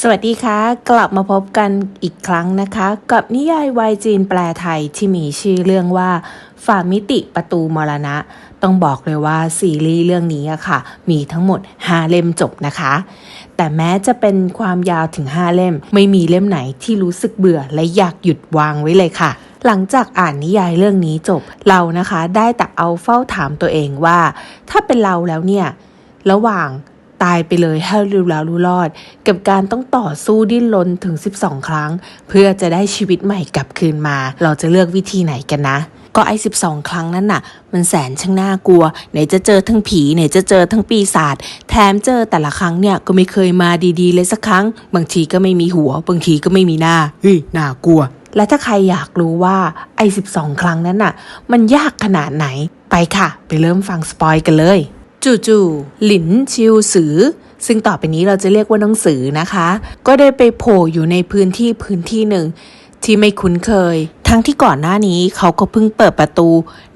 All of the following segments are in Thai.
สวัสดีค่ะ กลับมาพบกันอีกครั้งนะคะ กับนิยายวายจีนแปลไทยที่มีชื่อเรื่องว่าฝ่ามิติประตูมรณะ ต้องบอกเลยว่าซีรีส์เรื่องนี้อะค่ะ มีทั้งหมด5เล่มจบนะคะ แต่แม้จะเป็นความยาวถึง 5 เล่ม ไม่มีเล่มไหนที่รู้สึกเบื่อและอยากหยุดวางไว้เลยค่ะ หลังจากอ่านนิยายเรื่องนี้จบเรานะคะ ได้แต่เอาเฝ้าถามตัวเองว่า ถ้าเป็นเราแล้วเนี่ยระหว่าง ตายไปเลยให้รู้แล้วรู้รอด กับการต้องต่อสู้ดิ้นรนถึง 12 ครั้ง เพื่อจะได้ชีวิตใหม่กลับคืนมา เราจะเลือกวิธีไหนกันนะก็ไอ้12ครั้งนั้นน่ะ มันแสนช่างน่ากลัว ไหนจะเจอทั้งผีไหนจะเจอทั้งปีศาจแถมเจอแต่ละครั้งเนี่ยก็ไม่เคยมาดีๆเลยสักครั้ง บางทีก็ไม่มีหัว บางทีก็ไม่มีหน้าเฮ้ยน่ากลัว และถ้าใครอยากรู้ว่าไอ้12ครั้งนั้นน่ะ มันยากขนาดไหนไปค่ะ ไปเริ่มฟังสปอยกันเลย จู่ๆหลินชิวสือ ซึ่งต่อไปนี้เราจะเรียกว่าน้องสือนะคะ ก็ได้ไปโผล่อยู่ในพื้นที่พื้นที่หนึ่ง ที่ไม่คุ้นเคย ทั้งที่ก่อนหน้านี้เขาก็เพิ่งเปิดประตู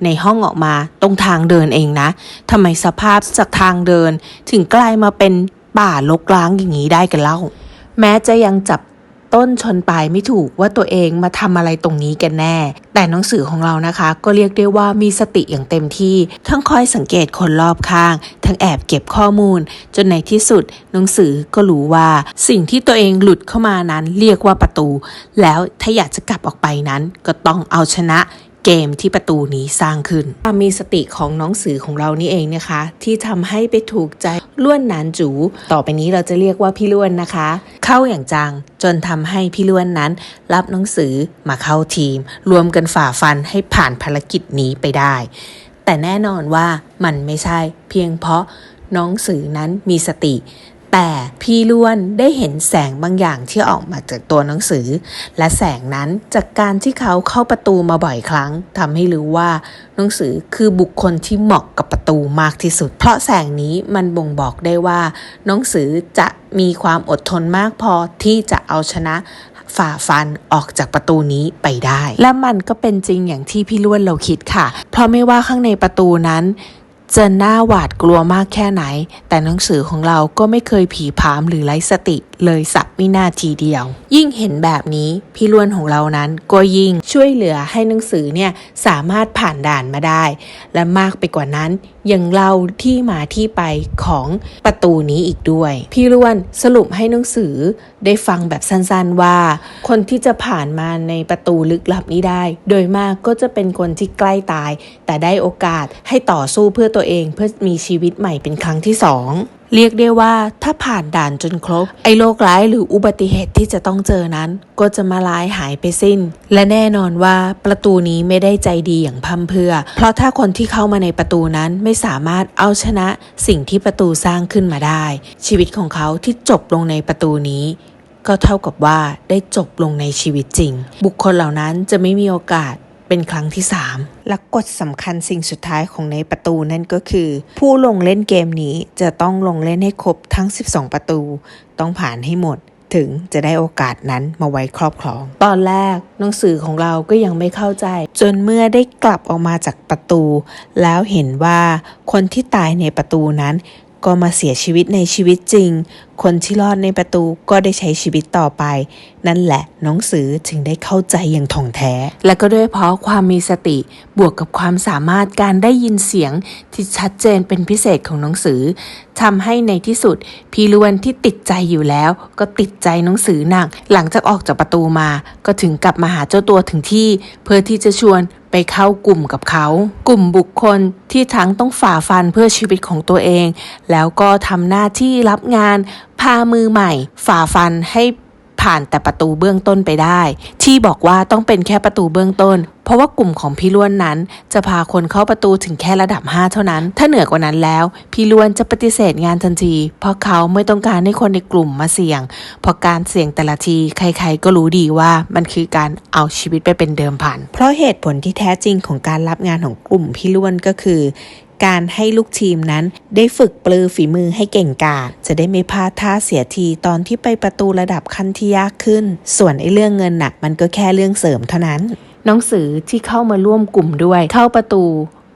ในห้องออกมาตรงทางเดินเองนะทำไมสภาพจากทางเดิน ถึงกลายมาเป็นป่าลกล้างอย่างนี้ได้กันเล่า แม้จะยังจับ ต้นชนปลายไม่ถูกว่าตัวเองมาทำอะไรตรงนี้กันแน่ แต่หนังสือของเรานะคะ ก็เรียกได้ว่ามีสติอย่างเต็มที่ ทั้งคอยสังเกตคนรอบข้าง ทั้งแอบเก็บข้อมูล จนในที่สุดหนังสือก็รู้ว่าสิ่งที่ตัวเองหลุดเข้ามานั้นเรียกว่าประตู แล้วถ้าอยากจะกลับออกไปนั้นก็ต้องเอาชนะ เกมที่ประตูนี้สร้างขึ้นความมีสติของน้องสือของเรานี่เองนะคะ ที่ทำให้ไปถูกใจล้วนหนานจู ต่อไปนี้เราจะเรียกว่าพี่ล้วนนะคะ เข้าอย่างจังจนทำให้พี่ล้วนนั้น รับหนังสือมาเข้าทีม รวมกันฝ่าฟันให้ผ่านภารกิจนี้ไปได้ แต่แน่นอนว่ามันไม่ใช่เพียงเพราะน้องสือนั้นมีสติ แต่พี่ล้วนได้เห็นแสงบางอย่างที่ออกมาจากตัวหนังสือ และแสงนั้นจากการที่เขาเข้าประตูมาบ่อยครั้งทำให้รู้ว่าหนังสือคือบุคคลที่เหมาะกับประตูมากที่สุด เพราะแสงนี้มันบ่งบอกได้ว่าหนังสือจะมีความอดทนมากพอที่จะเอาชนะฝ่าฟันออกจากประตูนี้ไปได้ และมันก็เป็นจริงอย่างที่พี่ล้วนเราคิดค่ะ เพราะไม่ว่าข้างในประตูนั้น จะน่าหวาดกลัวมากแค่ไหน แต่หนังสือของเราก็ไม่เคยผีผามหรือไร้สติเลยสักวินาทีเดียว ยิ่งเห็นแบบนี้พี่ล้วนของเรานั้นก็ยิ่งช่วยเหลือให้หนังสือเนี่ยสามารถผ่านด่านมาได้ และมากไปกว่านั้นยังเล่าที่มาที่ไปของประตูนี้อีกด้วย พี่ล้วนสรุปให้หนังสือได้ฟังแบบสั้นๆว่า คนที่จะผ่านมาในประตูลึกลับนี้ได้ โดยมากก็จะเป็นคนที่ใกล้ตาย แต่ได้โอกาสให้ต่อสู้เพื่อตัวเองเพื่อมีชีวิตใหม่เป็นครั้งที่สองเรียกได้ว่าถ้าผ่านด่านจนครบ ไอ้โรคร้ายหรืออุบัติเหตุที่จะต้องเจอนั้น ก็จะมาลายหายไปสิ้น และแน่นอนว่าประตูนี้ไม่ได้ใจดีอย่างพร่ำเพื่อ เพราะถ้าคนที่เข้ามาในประตูนั้นไม่สามารถเอาชนะสิ่งที่ประตูสร้างขึ้นมาได้ ชีวิตของเขาที่จบลงในประตูนี้ก็เท่ากับว่าได้จบลงในชีวิตจริง บุคคลเหล่านั้นจะไม่มีโอกาส เป็นครั้งที่ 3 และกฎสำคัญสิ่งสุดท้ายของในประตูนั่นก็คือ ผู้ลงเล่นเกมนี้จะต้องลงเล่นให้ครบทั้ง 12 ประตู ต้องผ่านให้หมด ถึงจะได้โอกาสนั้นมาไว้ครอบครอง ตอนแรกหนังสือของเราก็ยังไม่เข้าใจ จนเมื่อได้กลับออกมาจากประตู แล้วเห็นว่าคนที่ตายในประตูนั้น ก็มาเสียชีวิตในชีวิตจริง คนที่รอดในประตูก็ได้ใช้ชีวิตต่อไป นั่นแหละน้องสือถึงได้เข้าใจอย่างถ่องแท้ และก็ด้วยเพราะความมีสติบวกกับความสามารถการได้ยินเสียงที่ชัดเจนเป็นพิเศษของน้องสือทำให้ในที่สุด พี่ล้วนที่ติดใจอยู่แล้ว ก็ติดใจน้องสือหนัก หลังจากออกจากประตูมา ก็ถึงกลับมาหาเจ้าตัวถึงที่ เพื่อที่จะชวน ไปเข้ากลุ่มกับเขา กลุ่มบุคคลที่ทั้งต้องฝ่าฟันเพื่อชีวิตของตัวเอง แล้วก็ทำหน้าที่รับงานพามือใหม่ ฝ่าฟันให้ ผ่านแต่ประตูเบื้องต้นไปได้ ที่บอกว่าต้องเป็นแค่ประตูเบื้องต้น เพราะว่ากลุ่มของพี่ล้วนนั้น จะพาคนเข้าประตูถึงแค่ระดับ 5 เท่านั้น ถ้าเหนือกว่านั้นแล้ว พี่ล้วนจะปฏิเสธงานทันที เพราะเขาไม่ต้องการให้คนในกลุ่มมาเสี่ยง เพราะการเสี่ยงแต่ละทีใครๆก็รู้ดีว่ามันคือการเอาชีวิตไปเป็นเดิมพันเพราะเหตุผลที่แท้จริงของการรับงานของกลุ่มพี่ล้วนก็คือ การให้ลูกทีมนั้นได้ฝึกปลือฝีมือให้เก่งกาจจะได้ไม่พลาดท่าเสียทีตอนที่ไปประตูระดับขั้นที่ยากขึ้น ส่วนไอ้เรื่องเงินน่ะมันก็แค่เรื่องเสริมเท่านั้น น้องสือที่เข้ามาร่วมกลุ่มด้วย เข้าประตู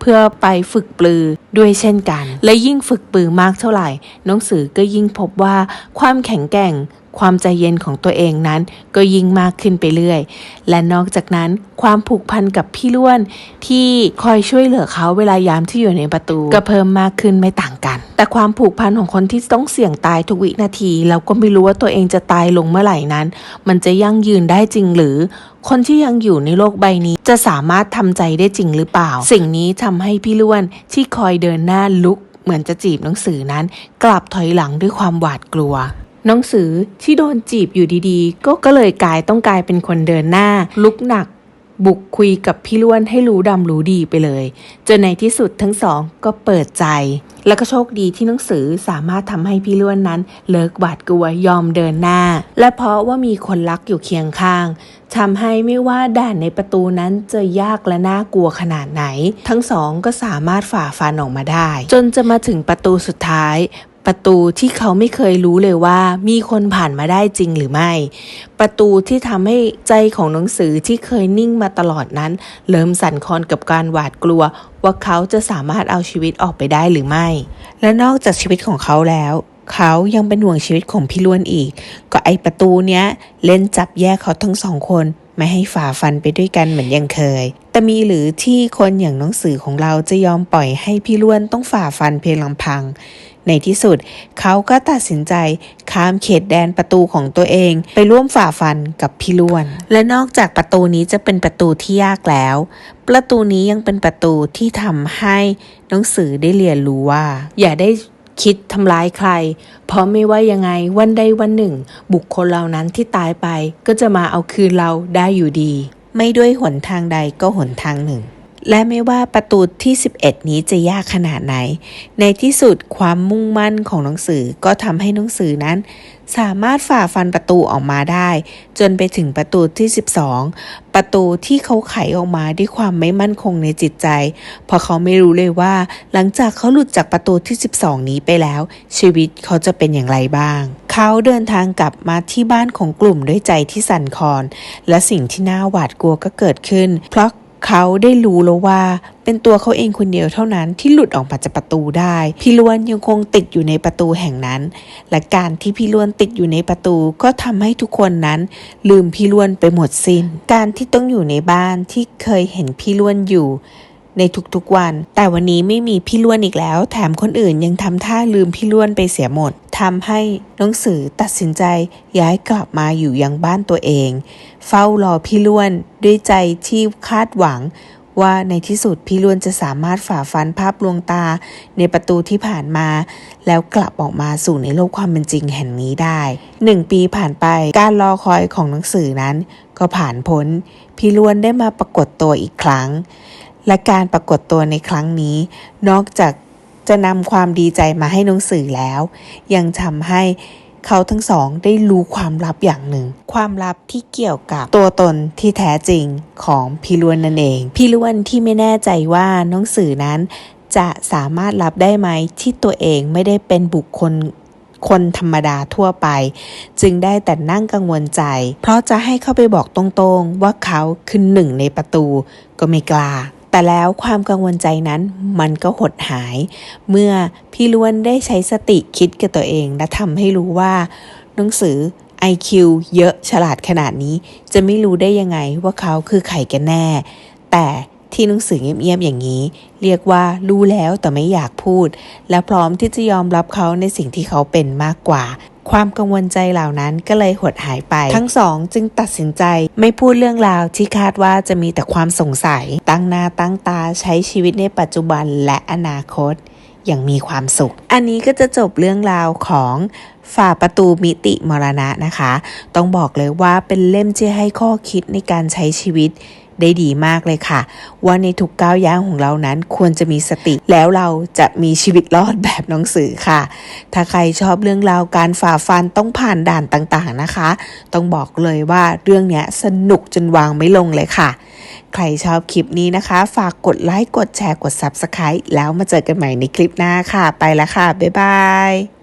เพื่อไปฝึกปลือด้วยเช่นกัน และยิ่งฝึกปลือมากเท่าไหร่ น้องสือก็ยิ่งพบว่าความแข็งแกร่ง ความใจเย็นของตัวเองนั้นก็ยิ่งมากขึ้นไปเรื่อย และนอกจากนั้นความผูกพันกับพี่ล้วนที่คอยช่วยเหลือเขาเวลายามที่อยู่ในประตู ก็เพิ่มมากขึ้นไม่ต่างกัน แต่ความผูกพันของคนที่ต้องเสี่ยงตายทุกวินาทีแล้วก็ไม่รู้ว่าตัวเองจะตายลงเมื่อไหร่นั้น มันจะยั่งยืนได้จริงหรือ คนที่ยังอยู่ในโลกใบนี้ จะสามารถทำใจได้จริงหรือเปล่า สิ่งนี้ทำให้พี่ล้วนที่คอยเดินหน้าลุกเหมือนจะจีบหนังสือนั้น กลับถอยหลังด้วยความหวาดกลัว หนังสือที่โดนจีบอยู่ดีๆ ก็ก็เลยกลายต้องกลายเป็นคนเดินหน้า ลุกหนัก บุกคุยกับพี่ล้วนให้รู้ดำรู้ดีไปเลย จนในที่สุดทั้งสองก็เปิดใจ แล้วก็โชคดีที่หนังสือสามารถทำให้พี่ล้วนนั้น เลิกหวาดกลัวยอมเดินหน้า และเพราะว่ามีคนรักอยู่เคียงข้างทำให้ไม่ว่าด่านในประตูนั้นจะยากและน่ากลัวขนาดไหน ทั้งสองก็สามารถฝ่าฟันออกมาได้ จนจะมาถึงประตูสุดท้าย ประตูที่เขาไม่เคยรู้เลยว่า มีคนผ่านมาได้จริงหรือไม่ ประตูที่ทำให้ใจของหนังสือที่เคยนิ่งมาตลอดนั้น เริ่มสั่นคลอนกับการหวาดกลัว ว่าเขาจะสามารถเอาชีวิตออกไปได้หรือไม่ และนอกจากชีวิตของเขาแล้วเขายังเป็นห่วงชีวิตของพี่ล้วนอีก ก็ไอประตูเนี้ย เล่นจับแยกเขาทั้งสองคน ไม่ให้ฝ่าฟันไปด้วยกันเหมือนยังเคย แต่มีหรือที่คนอย่างหนังสือของเราจะยอมปล่อยให้พี่ล้วนต้องฝ่าฟันเพียงลำพัง ในที่สุด เขาก็ตัดสินใจข้ามเขตแดนประตูของตัวเอง ไปร่วมฝ่าฟันกับพี่ล้วน และนอกจากประตูนี้จะเป็นประตูที่ยากแล้ว ประตูนี้ยังเป็นประตูที่ทำให้หนังสือได้เรียนรู้ว่า อย่าได้คิดทำร้ายใคร เพราะไม่ว่ายังไงวันใดวันหนึ่ง บุคคลเหล่านั้นที่ตายไป ก็จะมาเอาคืนเราได้อยู่ดี ไม่ด้วยหนทางใดก็หนทางหนึ่ง และไม่ว่าประตูที่ 11 นี้จะยากขนาดไหน ในที่สุดความมุ่งมั่นของหนังสือก็ทำให้หนังสือนั้น สามารถฝ่าฟันประตูออกมาได้ จนไปถึงประตูที่ 12 ประตูที่เขาไขออกมาด้วยความไม่มั่นคงในจิตใจ เพราะเขาไม่รู้เลยว่า หลังจากเขาหลุดจากประตูที่ 12 นี้ไปแล้ว ชีวิตเขาจะเป็นอย่างไรบ้าง เขาเดินทางกลับมาที่บ้านของกลุ่มด้วยใจที่สั่นคลอน และสิ่งที่น่าหวาดกลัวก็เกิดขึ้น เพราะ เขาได้รู้แล้วว่าเป็นตัวเขาเองคนเดียวเท่านั้นที่หลุดออกมาจากประตูได้ พี่ล้วนยังคงติดอยู่ในประตูแห่งนั้น และการที่พี่ล้วนติดอยู่ในประตูก็ทำให้ทุกคนนั้น ลืมพี่ล้วนไปหมดสิน้น การที่ต้องอยู่ในบ้านที่เคยเห็นพี่ล้วนอยู่ ในทุกๆวัน แต่วันนี้ไม่มีพี่ล้วนอีกแล้ว แถมคนอื่นยังทำท่าลืมพี่ล้วนไปเสียหมดทำให้หนังสือตัดสินใจย้ายกลับมาอยู่ยังบ้านตัวเอง เฝ้ารอพี่ล้วนด้วยใจที่คาดหวังว่าในที่สุดพี่ล้วนจะสามารถฝ่าฟันภาพลวงตาในประตูที่ผ่านมา แล้วกลับออกมาสู่ในโลกความเป็นจริงแห่งนี้ได้หนึ่งปีผ่านไปการรอคอยของหนังสือนั้น ก็ผ่านพ้น พี่ล้วนได้มาปรากฏตัวอีกครั้ง และการปรากฏตัวในครั้งนี้ นอกจากจะนำความดีใจมาให้หนังสื่อแล้ว ยังทำให้เขาทั้งสองได้รู้ความลับอย่างหนึ่ง ความลับที่เกี่ยวกับตัวตนที่แท้จริงของพี่ล้วนนั่นเอง พี่ล้วนที่ไม่แน่ใจว่าหนังสื่อนั้นจะสามารถรับได้ไหมที่ตัวเองไม่ได้เป็นบุคคลคนธรรมดาทั่วไป จึงได้แต่นั่งกังวลใจ เพราะจะให้เข้าไปบอกตรงๆ ว่าเขาคือหนึ่งในประตูก็ไม่กล้า แต่แล้วความกังวลใจนั้นมันก็หดหาย เมื่อพี่ล้วนได้ใช้สติคิดกับตัวเอง และทำให้รู้ว่าหนังสือ IQ เยอะฉลาดขนาดนี้ จะไม่รู้ได้ยังไงว่าเขาคือใครกันแน่ แต่ที่หนังสือเงียบๆอย่างนี้ เรียกว่ารู้แล้วแต่ไม่อยากพูด และพร้อมที่จะยอมรับเขาในสิ่งที่เขาเป็นมากกว่า ความกังวลใจเหล่านั้นก็เลยหดหายไป ทั้งสองจึงตัดสินใจไม่พูดเรื่องราวที่คาดว่าจะมีแต่ความสงสัย ตั้งหน้าตั้งตาใช้ชีวิตในปัจจุบันและอนาคตอย่างมีความสุข อันนี้ก็จะจบเรื่องราวของฝ่าประตูมิติมรณะนะคะ ต้องบอกเลยว่าเป็นเล่มที่ให้ข้อคิดในการใช้ชีวิต ได้ดีมากเลยค่ะ ว่าในทุกก้าวย่างของเรานั้นควรจะมีสติ แล้วเราจะมีชีวิตรอดแบบหนังสือค่ะ ถ้าใครชอบเรื่องราวการฝ่าฟันต้องผ่านด่านต่างๆนะคะ ต้องบอกเลยว่าเรื่องนี้สนุกจนวางไม่ลงเลยค่ะ ใครชอบคลิปนี้นะคะ ฝากกดไลค์กดแชร์กด Subscribe แล้วมาเจอกันใหม่ในคลิปหน้าค่ะ ไปแล้วค่ะ บ๊ายบาย